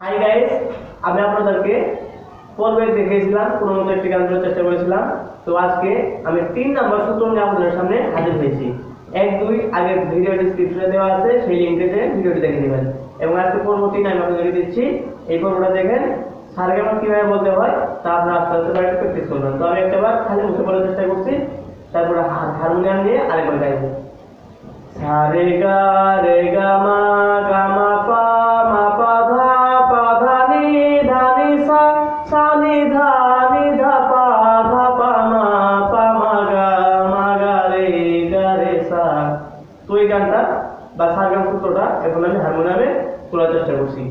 Hi guys আমি আপনাদেরকে পূর্বে দেখিয়েছিলাম কোনো মতো একটি গান করার চেষ্টা করেছিলাম। তো আজকে আমি তিন নম্বর সূত্র নিয়ে আপনাদের সামনে হাজির হয়েছি। এক, দুই আগের ভিডিও ডিসক্রিপশনে দেওয়া আছে, সেই লিঙ্কে যে ভিডিওটি দেখে নেবেন। এবং আজকে পরবর্তী আমি আপনাদেরকে দিচ্ছি, এই পর্বটা দেখেন সারগামা কীভাবে বলতে হয়, তা আপনারা আস্তে আস্তে বাড়িতে প্র্যাকটিস করবেন তো আমি একটাবার খালি মুখে বলার চেষ্টা করছি, তারপরে হারমোনিয়াম নিয়ে আরেকবার গাইবো। সারে গা রে গা মা নিধা নিধা পা ধা পা মা পা মা গা মা, গা, রে গা, রে, সা। তো এই গানটা বা সারগাম সূত্রটা এখন আমি হারমোনিয়ামে তোলার চেষ্টা করছি।